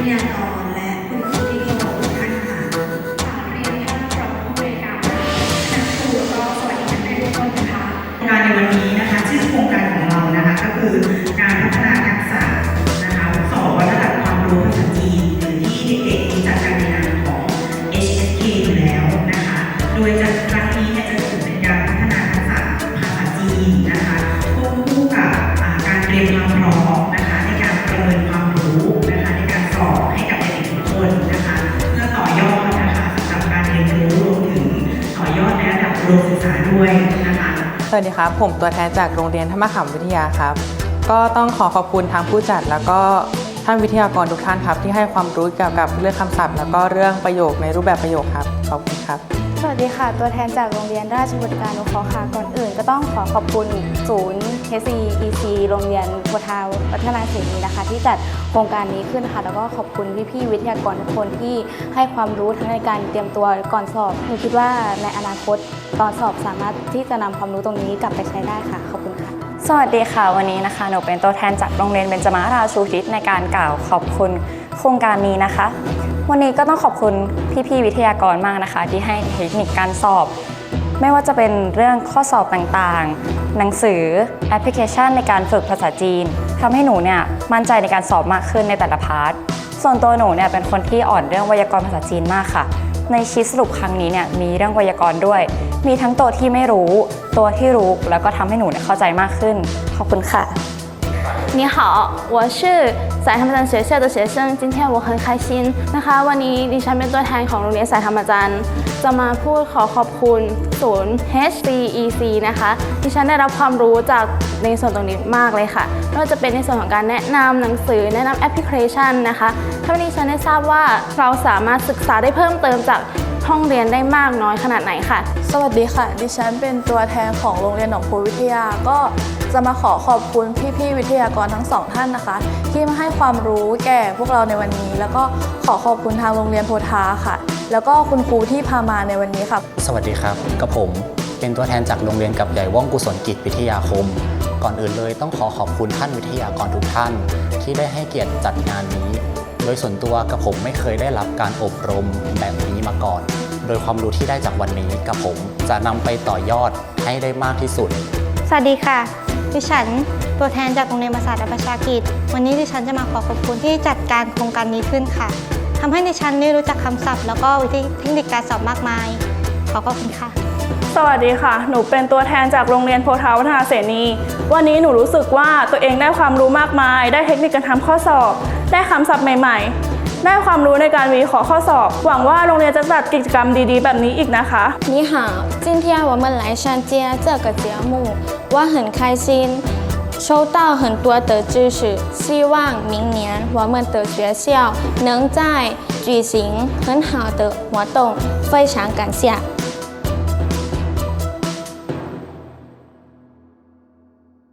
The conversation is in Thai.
ทยากรและคุณครูที่เคารพทุกท่านค่ะฝากเรียนท่านรองผู้บริการคณะครูแล้วก็สวัสดีนักเรียนทุกคนนะคะงานในวันนี้นะคะชื่อโครงการของเรานะคะก็คือการพัฒนาทักษะนะคะสอนระดับความรู้ภาษาจีนหรือที่เด็กๆรู้จักกันในนามของ HSK อยู่แล้วนะคะ โดยจะ สวัสดีครับ ผมตัวแทนจากโรงเรียนธรรมขัมวิทยาครับ ก็ต้องขอขอบคุณทางผู้จัดแล้วก็ท่านวิทยากรทุกท่านครับ ที่ให้ความรู้เกี่ยวกับเรื่องคำศัพท์ แล้วก็เรื่องประโยคในรูปแบบประโยคครับ ขอบคุณครับ สวัสดีค่ะ ตัวแทนจากโรงเรียนราชบุตรการนุเคราะห์ค่ะก่อนอื่น ก็ต้องขอขอบคุณศูนย์ HCEC โรงเรียนโพธาวัฒนาเสนีนะคะ ที่จัดโครงการนี้ขึ้นค่ะแล้วก็ขอบคุณพี่ๆวิทยากรทุกคนที่ให้ความรู้ทั้งในการเตรียมตัวก่อนสอบหนูคิดว่าในอนาคตตอนสอบสามารถที่จะนำความรู้ตรงนี้กลับไปใช้ได้ค่ะ ขอบคุณค่ะสวัสดีค่ะ วันนี้นะคะหนูเป็นตัวแทนจากโรงเรียนเบญจมาราชูทิศในการกล่าวขอบคุณโครงการนี้นะคะ วันนี้ก็ต้องขอบคุณพี่ๆวิทยากรมากนะคะ ที่ให้เทคนิคการสอบ ไม่ว่าจะเป็นเรื่องข้อสอบต่างๆ หนังสือแอปพลิเคชันในการฝึกภาษาจีนทำให้หนูเนี่ยมั่นใจในการสอบมากขึ้นในแต่ละพาร์ทส่วนตัวหนูเนี่ยเป็นคนที่อ่อนเรื่องไวยากรณ์ภาษาจีนมากค่ะ ในชีทสรุปครั้งนี้เนี่ยมีเรื่องไวยากรณ์ด้วย มีทั้งตัวที่ไม่รู้ ตัวที่รู้แล้วก็ทำให้หนูเนี่ยเข้าใจมากขึ้น ขอบคุณค่ะ 你好，我是สายธรรมจันทร์学校的学生今天我很开心นะคะ วันนี้ดิฉันเป็นตัวแทนของโรงเรียนสายธรรมจันทร์ จะมาพูดขอขอบคุณศูนย์ HCEC นะคะดิฉันได้รับความรู้จากในส่วนตรงนี้มากเลยค่ะไม่ว่าจะเป็นในส่วนของการแนะนำหนังสือแนะนำแอปพลิเคชันนะคะทำให้ดิฉันได้ทราบว่าเราสามารถศึกษาได้เพิ่มเติมจากห้องเรียนได้มากน้อยขนาดไหนค่ะ สวัสดีค่ะ ดิฉันเป็นตัวแทนของโรงเรียนหนองพูวิทยาก็ จะมาขอขอบคุณพี่ๆวิทยากรทั้งสองท่านนะคะ ที่มาให้ความรู้แก่พวกเราในวันนี้ แล้วก็ขอขอบคุณทางโรงเรียนโพธาค่ะ แล้วก็คุณครูที่พามาในวันนี้ค่ะ สวัสดีครับกับผมเป็นตัวแทนจากโรงเรียนกับใหญ่ว่องกุศลกิจวิทยาคม ก่อนอื่นเลยต้องขอขอบคุณท่านวิทยากรทุกท่าน ที่ได้ให้เกียรติจัดงานนี้ โดยส่วนตัวกับผมไม่เคยได้รับการอบรมแบบนี้มาก่อน โดยความรู้ที่ได้จากวันนี้กับผมจะนำไปต่อยอดให้ได้มากที่สุด สวัสดีค่ะ ดิฉันตัวแทนจากโรงเรียนภาษาและประชากิจ วันนี้ดิฉันจะมาขอขอบคุณที่จัดการโครงการนี้ขึ้นค่ะทำให้ดิฉันได้รู้จักคำศัพท์ แล้วก็วิธีเทคนิคการสอบมากมาย ขอขอบคุณค่ะ สวัสดีค่ะ หนูเป็นตัวแทนจากโรงเรียนโพธาวัฒนาเสนี วันนี้หนูรู้สึกว่าตัวเองได้ความรู้มากมาย ได้เทคนิคการทำข้อสอบ ได้คำศัพท์ใหม่ ๆ ได้ความรู้ในการวิเคราะห์ข้อสอบ หวังว่าโรงเรียนจะจัดกิจกรรมดีๆ แบบนี้อีกนะคะ 你好，今天我们来上接这个节目，我很开心，收到很多的知识。希望明年我们的学校能再举行很好的活动，非常感谢。